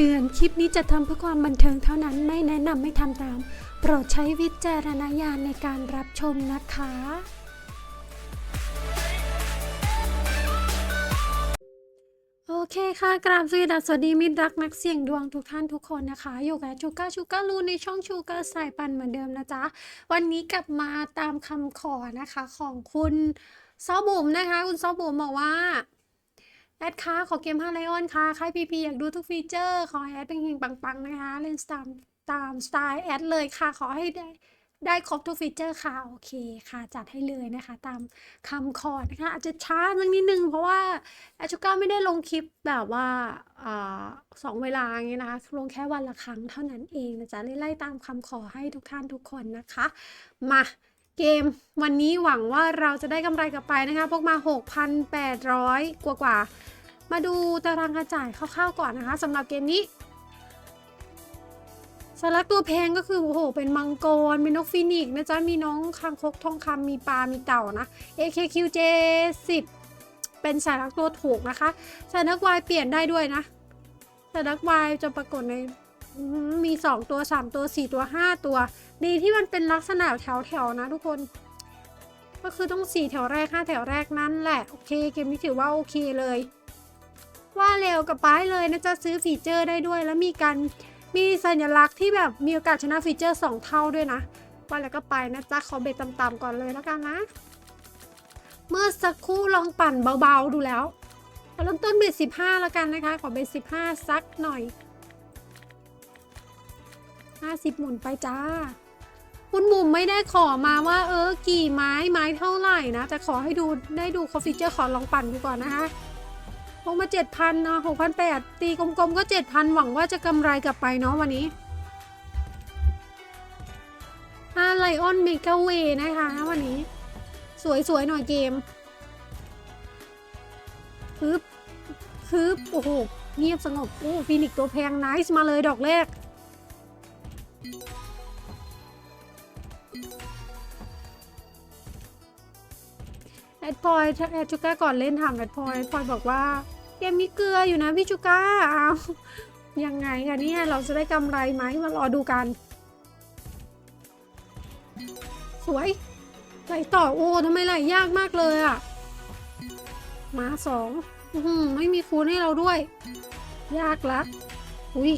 เตือน คลิปนี้จะทำเพื่อความบันเทิงเท่านั้น ไม่แนะนำไม่ทำตาม โปรดใช้วิจารณญาณในการรับชมนะคะ โอเคค่ะ กราบสวัสดีสวัสดีมิตรรักนักเสี่ยงดวงทุกท่านทุกคนนะคะ อยู่กับชูก้าชูก้ารูในช่องชูก้าสายปันเหมือนเดิมนะจ๊ะ วันนี้กลับมาตามคำขอนะคะของคุณซอบุ๋มนะคะ คุณซอบุ๋มบอกว่า แอดค่ะขอเกม5ไลออนค่ะค่ายพีพีอยากดูทุกฟีเจอร์ ขอแอดเป็นเฮงปังๆนะคะ เล่นตามตามสไตล์แอดเลยค่ะ ขอให้ได้ได้ครบทุกฟีเจอร์ค่ะ โอเคค่ะ จัดให้เลยนะคะ ตามคำขอนะคะ อาจจะช้าสักนิดนึง เพราะว่าแอดชูก้าไม่ได้ลงคลิปแบบว่าอสองเวลาอย่างเงี้ยนะคะ ลงแค่วันละครั้งเท่านั้นเองนะจ๊ะไล่ๆตามคำขอให้ทุกท่านทุกคนนะคะ มา เกมวันนี้หวังว่าเราจะได้กำไรกลับไปนะคะ พวกมา 6,800 กว่ากว่า มาดูตารางการจ่ายคร่าวๆก่อนนะคะสำหรับเกมนี้สลักตัวแพงก็คือโอ้โห เป็นมังกรเป็นนกฟินิกซ์นะจ๊ะ มีน้องคางคกทองคำมีปลา มีเต่านะ AKQJ 10 เป็นสายลักตัวถูกนะคะสายนักวายเปลี่ยนได้ด้วยนะสายนักวายจะปรากฏใน อืมมี2ตัว3ตัว4ตัว5ตัว ดีที่มันเป็นลักษณะแถวๆนะทุกคน ก็คือต้อง4แถวแรก5แถวแรกนั่นแหละ โอเค เกมนี้ถือว่าโอเคเลย ว่าเร็วกับป้ายเลยนะจะซื้อฟีเจอร์ได้ด้วยแล้วมีการมีสัญลักษณ์ที่แบบมีโอกาสชนะฟีเจอร์2เท่าด้วยนะว่าแล้วก็ไปนะจ๊ะขอเบ็ดต่ำๆก่อนเลยแล้วกันนะ เมื่อสักครู่ลองปั่นเบาๆดูแล้วเริ่มต้นเบ็ด15แล้วกันนะคะ ขอเบ็ด15 สักหน่อย 50 หมุนไปจ้าคุณบุ๋มไม่ได้ขอมาว่า เออ กี่ไม้ไม้เท่าไหร่นะ แต่ขอให้ดูได้ดูคอฟฟิเจอร์ขอลองปั่นดูก่อนนะคะลงมา 7,000นะ6,800 ตีกลมๆก็ 7,000 หวังว่าจะกำไรกลับไปเนาะวันนี้5ไลออนเมกาเวนะคะ วันนี้ สวยๆ หน่อยเกมฮึบฮึบโอ้โห เงียบสงบ โอ้ฟินิกตัวแพงไนส์มาเลยดอกแรก ลอยแอดจูก้าก่อนเล่นถามแอดพลอยพลอยบอกว่าเกมมีเกลืออยู่นะพี่จูก้าเอายังไงกันเนี่ยเราจะได้กำไรไหมมารอดูกัน สวยไหลต่อโอ้ทำไมไหลยากมากเลยอะมาสองอไม่มีคูณให้เราด้วย ยากละอุ้ย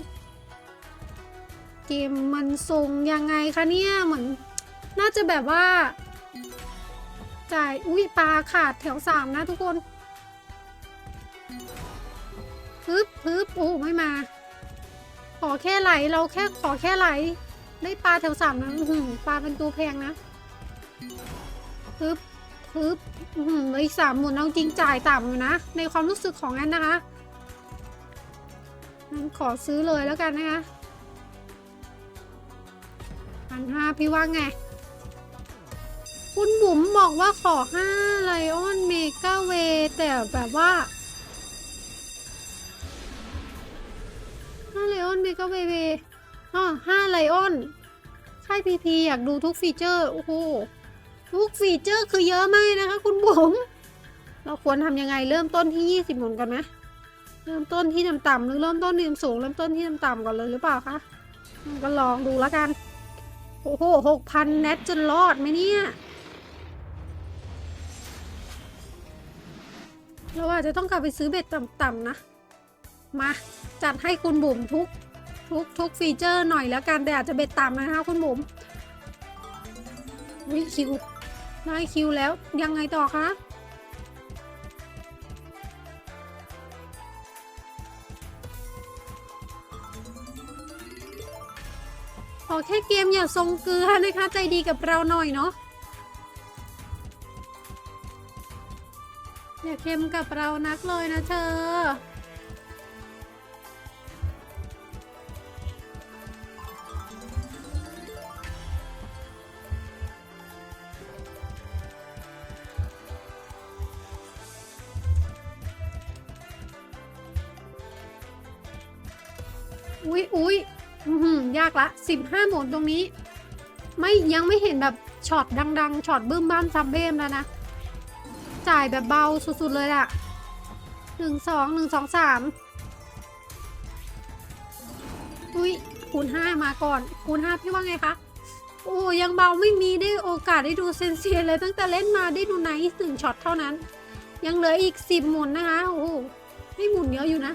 เกมมันทรงยังไงคะเนี่ยเหมือน น่าจะแบบว่า จ่าย อุ้ยปลาขาดแถวสามนะทุกคนฮึบฮึบโอ้ไม่มา ขอแค่ไหล เราแค่ขอแค่ไหล ได้ปลาแถวสามนะหือปลาเป็นตัวแพงนะฮึบฮึบอื้อหือเลยสามหมุนเอาจริงจ่ายต่ำอยู่นะ ในความรู้สึกของแอนนะคะงั้นขอซื้อเลยแล้วกันนะคะพันห้าพี่ว่าไง บุ๋มบอกว่าขอ5ไลออนเมกาเวแต่แบบว่า5ไลออนเมกาเวเวอ๋อ5ไลออนค่ายพีพีอยากดูทุกฟีเจอร์โอ้โหทุกฟีเจอร์คือเยอะมากนะคะ คุณบุ๋มเราควรทำยังไงเริ่มต้นที่ 20หมุนก่อนไหมเริ่มต้นที่ต่ำๆหรือเริ่มต้นที่สูงเริ่มต้นที่ต่ำๆก่อนเลยหรือเปล่าคะก็ลองดูแล้วกัน โอ้โหหกพันเน็ตจะรอดไหมเนี่ย เราอาจจะต้องกลับไปซื้อเบ็ดต่ำๆนะ มา จัดให้คุณบุ๋มทุกทุกทุกฟีเจอร์หน่อยแล้วกันแต่อาจจะเบ็ดต่ำนะคะคุณบุ๋มวิคิวได้คิวแล้วยังไงต่อคะขอแค่เกมอย่าทรงเกลือนะคะ ใจดีกับเราหน่อยเนาะ อย่าเค็มกับเรานักเลยนะเธอ อุ๊ยอุ๊ยอื้อหือยากละสิบห้าหมุนตรงนี้ ไม่ยังไม่เห็นแบบช็อตดัง ๆช็อตบึ้มบ้ามซัมเบ้มแล้วนะ จ่ายแบบเบาสุดๆเลยอะหนึ่งสองหนึ่งสองสามอุ้ยคูณห้ามาก่อนคูณห้าพี่ว่าไงคะโอ้ยังเบาไม่มีได้โอกาสได้ดูเซนเซียเลยตั้งแต่เล่นมาได้ดูไนท์หนึ่งช็อตเท่านั้น ยังเหลืออีกสิบหมุนนะคะโอ้โหไม่หมุนเยอะอยู่นะ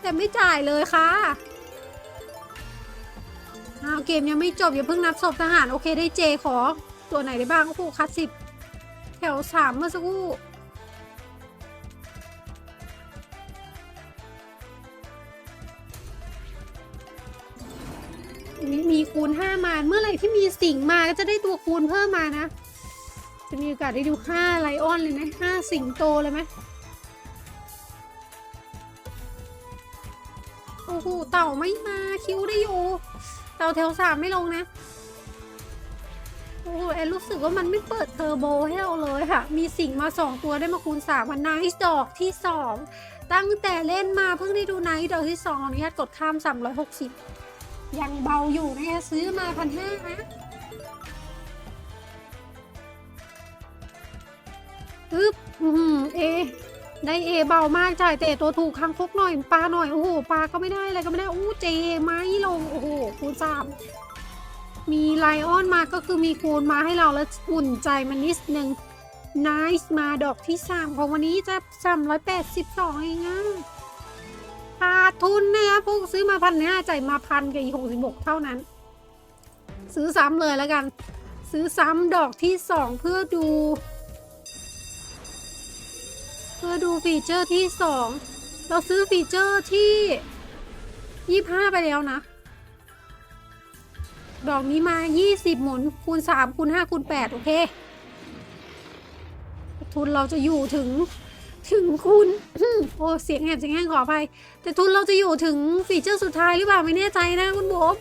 แต่ไม่จ่ายเลยค่ะอ้าเกมยังไม่จบอย่าเพิ่งนับศพทหาร โอเคได้เจขอตัวไหนได้บ้างโอ้โหคัดสิบ ถวสามเมื่อสักครู่มีคูณห้ามาเมื่อไหร่ที่มีสิ่งมาก็จะได้ตัวคูณเพิ่มมานะ จะมีโอกาสได้ดูห้าไลออนเลยไหมห้าสิงโตเลยไหมโอ้โหเต่าไม่มาคิวได้อยู่ เต่าแถวสามไม่ลงนะ โอ้แอนรู้สึกว่ามันไม่เปิดเทอร์โบให้เราเลยค่ะ มีสิ่งมาสองตัวได้มาคูณสามันไนท์ดอกที่สองตั้งแต่เล่นมาเพิ่งได้ดูไนท์ดอกที่สองนุญาตกดข้ามสามร้อยหกสิบยังเบาอยู่นะคะซื้อมาพันห้านะอึ๊บอือเอได้เอเบามากจ่ายแต่ตัวถูกคังคกหน่อยปลาหน่อย โอ้โหปลาก็ไม่ได้อะไรก็ไม่ได้ อู้เจ ไม้ลง โอ้โหคูณสาม มีไลออนมาก็คือมีคูณมาให้เราแล้วอุ่นใจมันนิดนึง n น c e มาดอกที่สามของวันนี้จะสามร้อยแปดสิบสองเองอะขาดทุนนะคะพวกซื้อมาพันห้าจ่ายมาพันกับอีกหกสิบหกเท่านั้น ซื้อซ้ำเลยแล้วกัน ซื้อซ้ำดอกที่สองเพื่อดู เพื่อดูฟีเจอร์ที่สองเราซื้อฟีเจอร์ที่ยี่ห้าไปแล้วนะ ดอกนี้มายี่สิบหมุนคูณสามคูณห้าคูณแปดโอเค ทุนเราจะอยู่ถึงถึงคูณโอ้เสียงแหบเสียงแห้งขออภัยแต่ทุนเราจะอยู่ถึงฟีเจอร์สุดท้ายหรือเปล่าไม่แน่ใจนะคุณโบม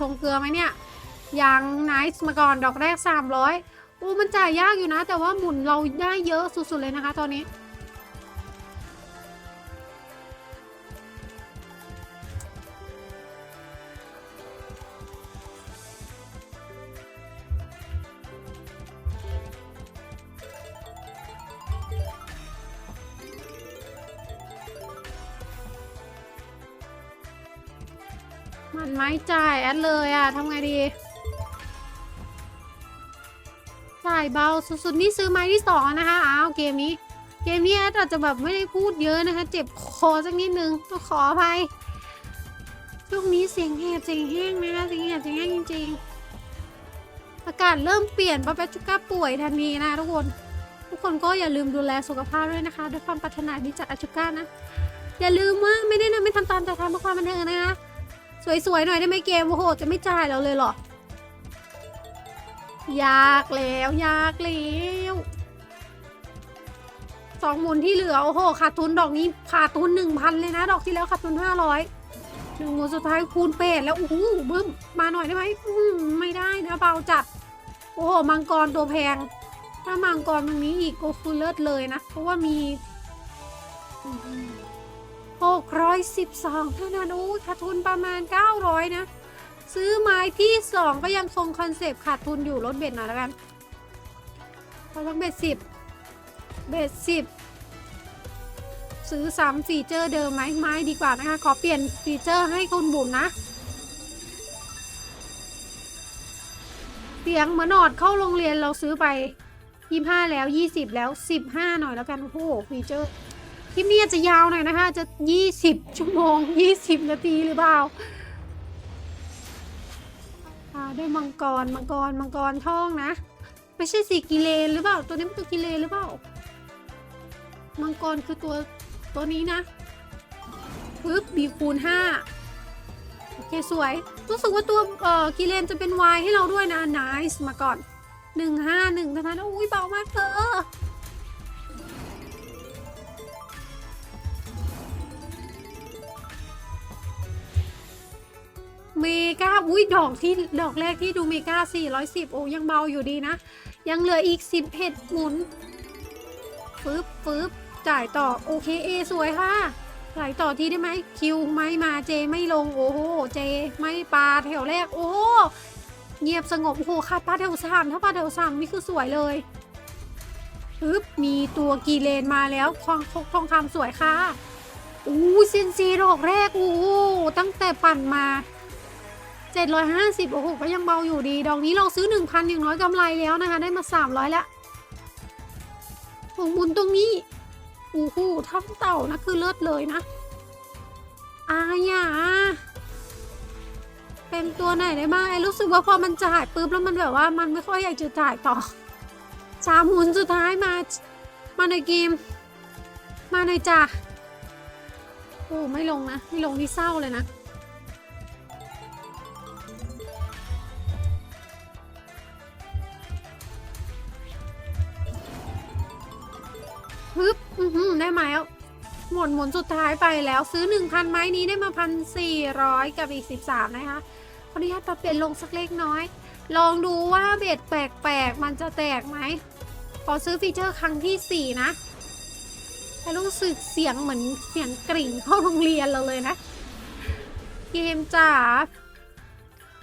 ชงเกลือไหมเนี่ยยังไนซ์มาก่อนดอกแรก 300โอ้มันจ่ายยากอยู่นะ แต่ว่าหมุนเราได้เยอะสุดๆเลยนะคะ ตอนนี้ จ่ายแอดเลยอะทำไงดีจ่ายเบาสุดๆนี่ซื้อไม้ที่สองนะคะอ้าวเกมนี้ เกมนี้แอดอาจจะแบบไม่ได้พูดเยอะนะคะ เจ็บคอสักนิดนึงต้องขออภัยช่วงนี้เสียงแหบเสียงแห้งนะคะเสียงแหบเสียงแห้งจริง ๆ อากาศเริ่มเปลี่ยนปะแปจุก้าป่วยทันทีนะทุกคนทุกคนก็อย่าลืมดูแลสุขภาพด้วยนะคะ ด้วยความปรารถนาดีจากอาจุก้านะ อย่าลืมว่าไม่ได้นะไม่ทำตามแต่ทำเพื่อความบันเทิงนะคะ สวยๆหน่อยได้ไหมเกมโอ้โห จะไม่จ่ายเราเลยเหรอ ยากแล้วยากแล้วสองหมุนที่เหลือโอ้โหขาดทุนดอกนี้ขาดทุนหนึ่งพันเลยนะ ดอกที่แล้วขาดทุนห้าร้อยหนึ่งหมุนสุดท้ายคูณเปดแล้วโอ้โหบึ้มมาหน่อยได้ไหมอื้อหือไม่ได้นะเบาจัดโอ้โหมังกรตัวแพง ถ้ามังกรตรงนี้อีกก็คือเลิศเลยนะ เพราะว่ามี หกร้อยสิบสองเท่านั้นโอ้ยขาดทุนประมาณเก้าร้อยนะ ซื้อไม้ที่สองก็ยังคงคอนเซปต์ขาดทุนอยู่ลดเบ็ดหน่อยแล้วกันเราต้องเบ็ดสิบเบ็ดสิบซื้อซ้ำฟีเจอร์เดิมไหมไม่ดีกว่านะคะ ขอเปลี่ยนฟีเจอร์ให้คุณบุ๋มนะเสียงเหมือนอดเข้าโรงเรียนเราซื้อไปยี่ห้าแล้วยี่สิบแล้วสิบห้าหน่อยแล้วกันโอ้โหฟีเจอร์ คลิปนี้อาจจะยาวหน่อยนะคะ จะยี่สิบชั่วโมงยี่สิบนาทีหรือเปล่าได้มังกร มังกร มังกรท่องนะ ไม่ใช่สีกิเลนหรือเปล่า ตัวนี้เป็นตัวกิเลนหรือเปล่า มังกรคือตัวตัวนี้นะปึ๊บบีคูณห้าโอเคสวย รู้สึกว่าตัวเอ่อกิเลนจะเป็นวายให้เราด้วยนะ nice มาก่อนหนึ่งห้าหนึ่งเท่านั้นอุ้ยเบามากเธอ เมกาอุ้ยดอกที่ดอกแรกที่ดูเมกา410 โอ้ยังเบาอยู่ดีนะ ยังเหลืออีก 11หมุนปึ๊บปึ๊บจ่ายต่อ โอเคเอสวยค่ะ ไหลต่อทีได้ไหมคิวไม่มาเจไม่ลง โอ้โห เจไม่ปลาแถวแรก โอ้โหเงียบสงบ โอ้โหขาดปลาแถวสามถ้าปลาแถวสามนี่คือสวยเลยปึ๊บมีตัวกีเลนมาแล้วทองทองคำสวยค่ะอู้ซินซีดอกแรก โอ้ตั้งแต่ปั่นมา 750 โอ้โห ก็ยังเบาอยู่ดี ดอกนี้เราซื้อ 1,000 อย่างน้อยกำไรแล้วนะคะ ได้มา 300 แล้วของบุญตรงนี้โอ้โหทับเต่านะ คือเลิศเลยนะ อายาเป็นตัวไหนได้บ้างไอ้รู้สึกว่าพอมันจ่ายปุ๊บแล้วมันแบบว่ามันไม่ค่อยอยากจะจ่ายต่อสามหมุนสุดท้ายมา มาในเกม มาในจ่าโอ้ไม่ลงนะ ไม่ลงที่เศร้าเลยนะ ฮึบอือหือได้ไหมหมดหมุนสุดท้ายไปแล้วซื้อ 1,000 ไม้นี้ได้มา 1,400 กับอีก 13 นะคะขออนุญาตปรับเปลี่ยนลงสักเล็กน้อย ลองดูว่าเบ็ดแปลกๆ มันจะแตกไหมขอซื้อฟีเจอร์ครั้งที่ 4 นะแต่รู้สึกเสียงเหมือนเสียงกริ่งเข้าโรงเรียนเราเลยนะ เกมจ๋า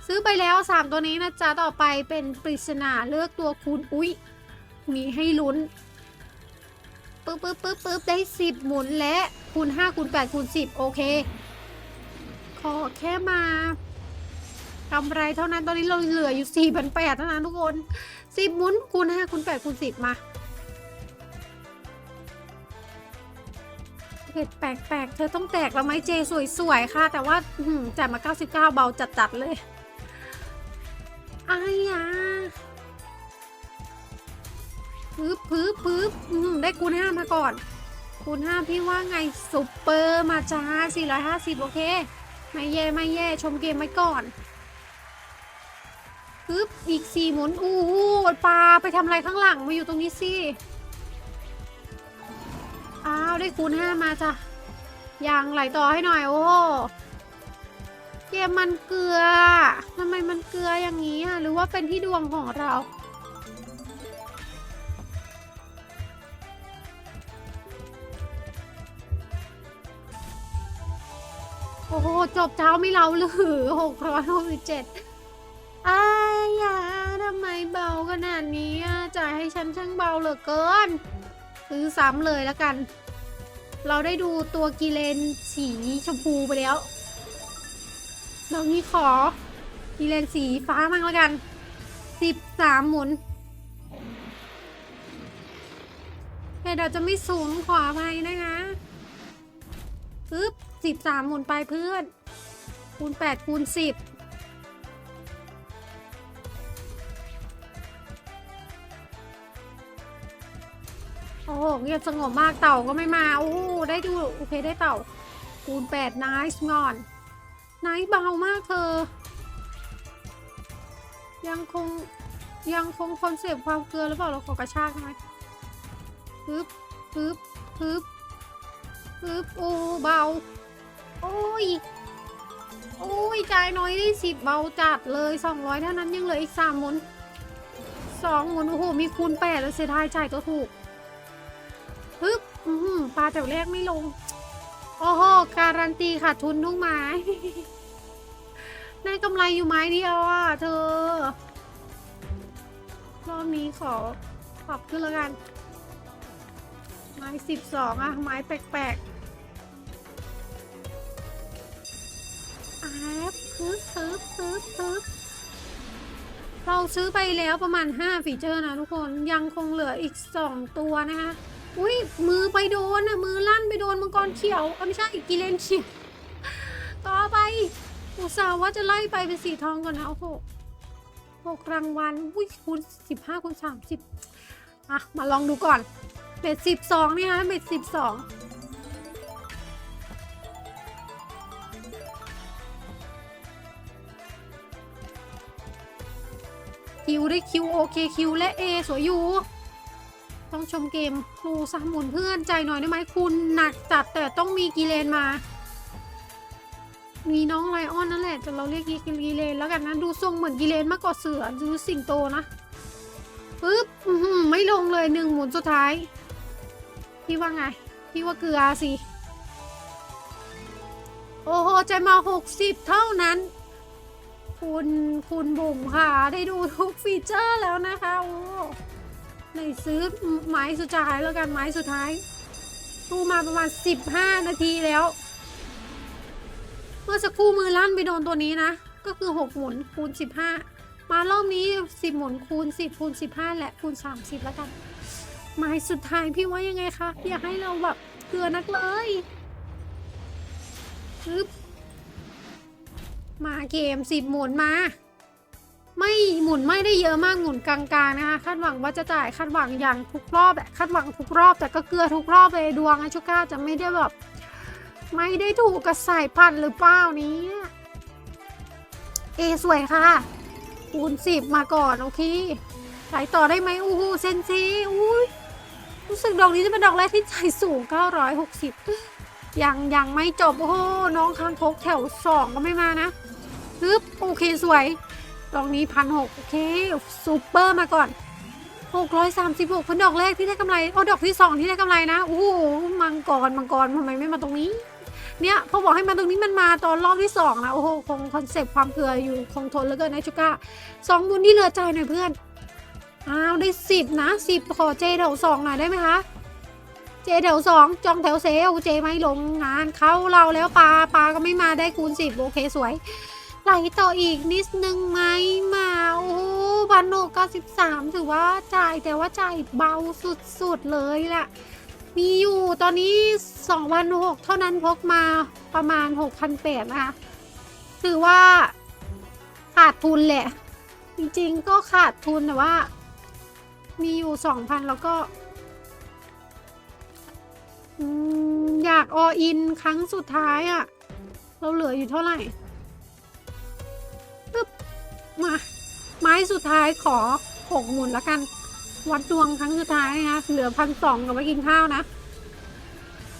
ซื้อไปแล้ว 3 ตัวนี้นะจ๊ะ ต่อไปเป็นปริศนาเลือกตัวคูณอุ๊ย มีให้ลุ้น ปึ๊บปึ๊บปึ๊บปึ๊บได้สิบหมุนและคูณห้าคูณแปดคูณสิบโอเค ขอแค่มากำไรเท่านั้นตอนนี้เราเหลืออยู่สี่พันแปดเท่านั้นทุกคนสิบหมุนคูณห้าคูณแปดคูณสิบมาเผ็ดแปลกๆ เธอต้องแตกแล้วไหมเจสวยๆ ค่ะ แต่ว่าจ่ายมา 99 เบาจัดๆ เลย ปึ๊บปึ๊บปึ๊บได้คูณห้ามาก่อน คูณห้าพี่ว่าไงซุปเปอร์มาจ้า450โอเค ไม่แย่ไม่แย่ชมเกมไว้ก่อนปึ๊บอีกสี่หมุนอู้หูปลาไปทำอะไรข้างหลังมาอยู่ตรงนี้สิอ้าวได้คูณห้ามาจ้ะยังไหลต่อให้หน่อยโอ้เกมมันเกลือทำไมมันเกลืออย่างนี้อะหรือว่าเป็นที่ดวงของเรา อ้โห จบเช้าไม่เล่าหรือหกร้อยหกสิบเจ็ดอายาทำไมเบาขนาดนี้จ่ายให้ฉันช่างเบาเหลือเกิน ซื้อซ้ำเลยแล้วกัน เราได้ดูตัวกีเลนสีชมพูไปแล้วเรานี่ขอกีเลนสีฟ้ามั่งแล้วกันสิบสามหมุนแต่เราจะไม่สูงขวาไปนะคะปึ๊บ สิบสามหมุนไปเพื่อน คูณแปดคูณสิบโอ้โหเงียบสงบมากเต่าก็ไม่มา โอ้โหได้ดู โอเคได้เต่า คูณแปดน c สงอนไนท์เบามากเธอ ยังคง ยังคงคอนเซปต์ความเกลือหรือเปล่า เราขอกระชากได้ไหมปึ๊บปึ๊บปึ๊บปึ๊บโอ้เบา โอ้ย โอ้ยจ่ายน้อยได้สิบเบาจัดเลยสองร้อยเท่านั้นยังเหลืออีกสามหมุนสองหมุนโอ้โห มีคูณแปดแล้วเสียดายจ่ายตัวถูกปึ๊บอืมปลาแถวแรกไม่ลง โอ้โห การันตีขาดทุนทุกไม้ได้กำไรอยู่ไม้เดียวอะเธอ รอบนี้ขอปรับขึ้นแล้วกัน ไม้สิบสองอะ ไม้แปลกๆ บปึ๊บปึ๊บปึ๊บปึ๊บเราซื้อไปแล้วประมาณ 5 ฟีเจอร์นะทุกคนยังคงเหลืออีก 2 ตัวนะคะ อุ้ยมือไปโดนอะมือลั่นไปโดนมังกรเขียวอ้าไม่ใช่กิเลนเขียวต่อไปอุตส่าห์ว่าจะไล่ไปเป็นสีทองก่อนนะโอ้โหหกรางวัลอุ้ยคูณสิบห้าคูณสามสิบอะ มาลองดูก่อนเบ็ดสิบสองนี่ฮะเบ็ดสิบสอง คิวได้คิวโอเคคิวและเอสวยอยู่ ต้องชมเกมครูสามหมุนเพื่อนใจหน่อยได้ไหมคุณหนักจัดแต่ต้องมีกีเลนมา มีน้องไลออนนั่นแหละแต่เราเรียกกีเลนแล้วกันนะดูทรงเหมือนกีเลนมากกว่าเสือดูสิงโตนะปึ๊บไม่ลงเลยหนึ่งหมุนสุดท้าย พี่ว่าไง พี่ว่าเกลือสิ โอ้โหใจมาหกสิบเท่านั้น คุณคุณบุ๋มค่ะ ได้ดูทุกฟีเจอร์แล้วนะคะโอ้ในซื้อไม้สุดท้ายแล้วกันไม้สุดท้ายดูมาประมาณ 15 นาทีแล้ว เมื่อสักครู่มือลั่นไปโดนตัวนี้นะ ก็คือ 6 หมุนคูณ 15 มารอบนี้ 10 หมุนคูณ 10คูณ15 และคูณ 30 แล้วกัน ไม้สุดท้ายพี่ว่ายังไงคะ อยากให้เราแบบเกลือนักเลยปึ๊บ มาเกม10หมุนมา ไม่หมุนไม่ได้เยอะมากหมุนกลางๆนะคะคาดหวังว่าจะจ่ายคาดหวังอย่างทุกรอบแบบคาดหวังทุกรอบแต่ก็เกลือทุกรอบเลยดวงอชุก้าจะไม่ได้แบบไม่ได้ถูกกับสายพันหรือเปล่านี้เอสวยค่ะคูณสิบมาก่อนโอเคไปต่อได้ไหมอู้หูเซนซีอุ้ยรู้สึกดอกนี้จะเป็นดอกแรกที่ใจสูง 960 ยังยังไม่จบ โอ้โหน้องคางคกแถวสองก็ไม่มานะ ฮึบโอเคสวยดอกนี้พันหกโอเคซูเปอร์มาก่อน636เป็นดอกแรกที่ได้กำไรโอ้ดอกที่สองที่ได้กำไรนะโอ้โหมังกรมังกรทำไมไม่มาตรงนี้ เนี่ยพอบอกให้มาตรงนี้มันมาตอนรอบที่สองนะโอ้โหคงคอนเซปต์ความเกลืออยู่คงทนแล้วก็นะชูก้าสองบุญที่เหลือใจหน่อยเพื่อนอ้าวได้สิบนะสิบขอเจแถวสองหน่อยได้ไหมคะเจแถวสองจองแถวเซลเจไม่ลงงานเข้าเราแล้วปลาปลาก็ไม่มาได้คูณสิบโอเคสวย ไหลต่ออีกนิดนึงไหมมาโอ้พันหกเก้าสิบสามถือว่าจ่ายแต่ว่าจ่ายเบาสุดๆเลยแหละมีอยู่ตอนนี้2,006เท่านั้นพกมาประมาณ 6,800นะคะถือว่าขาดทุนแหละ จริงๆก็ขาดทุนแต่ว่า มีอยู่ 2,000 แล้วก็อยากออินครั้งสุดท้ายอะ่ะ เราเหลืออยู่เท่าไหร่ มา ไม้สุดท้ายขอหกหมุนแล้วกัน วัดดวงครั้งสุดท้ายนะคะเหลือพันสองกับไปกินข้าวนะ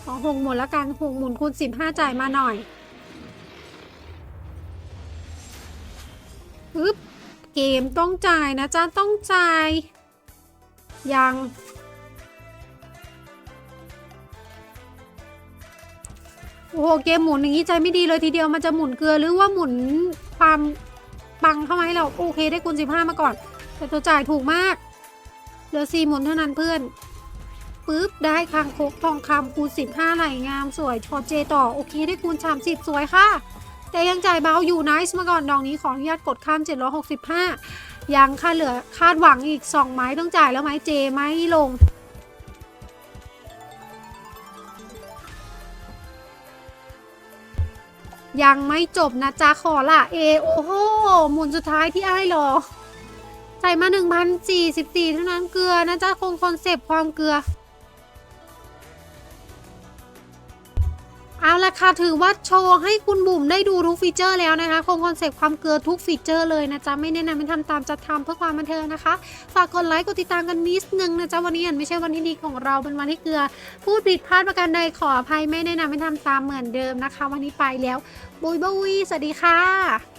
ขอหกหมุนแล้วกันหกหมุนคูณสิบห้าจ่ายมาหน่อยปึ๊บเกมต้องจ่ายนะจ๊ะต้องจ่าย ยังโอ้โหเกมหมุนอย่างนี้ใจไม่ดีเลยทีเดียวมันจะหมุนเกลือหรือว่าหมุนความ ปังเข้ามาให้เราโอเคได้คูณสิบห้ามาก่อน แต่ตัวจ่ายถูกมาก เหลือสี่หมุนเท่านั้นเพื่อนปึ๊บได้คางคกทองคำคูณสิบห้าไหลงามสวยชอเจต่อโอเคได้คูณสามสิบสวยค่ะ แต่ยังจ่ายเบาอยู่ไนซ์มาก่อนดอกนี้ขออนุญาตกดข้ามเจ็ดร้อยหกสิบห้ายังค่าเหลือคาดหวังอีกสองไม้ต้องจ่ายแล้วไม้เจไม่ลง ยังไม่จบนะจ๊ะขอละเอโอ้โหหมุนสุดท้ายที่ไอ้หรอ ใส่มา 1,044เท่านั้นเกลือนะจ๊ะคงคอนเซปต์ความเกลือ เอาละค่ะถือว่าโชว์ให้คุณบุ๋มได้ดูทุกฟีเจอร์แล้วนะคะ คงคอนเซปต์ความเกลือทุกฟีเจอร์เลยนะจ๊ะ ไม่แนะนำให้ทำตามจะทำเพื่อความบันเทิงนะคะ ฝากกดไลค์กดติดตามกันนิดนึงนะจ๊ะ วันนี้อันไม่ใช่วันที่ดีของเราเป็นวันที่เกลือ พูดผิดพลาดประการใดขออภัยไม่แนะนำให้ทำตามเหมือนเดิมนะคะ วันนี้ไปแล้วบุยบุยสวัสดีค่ะ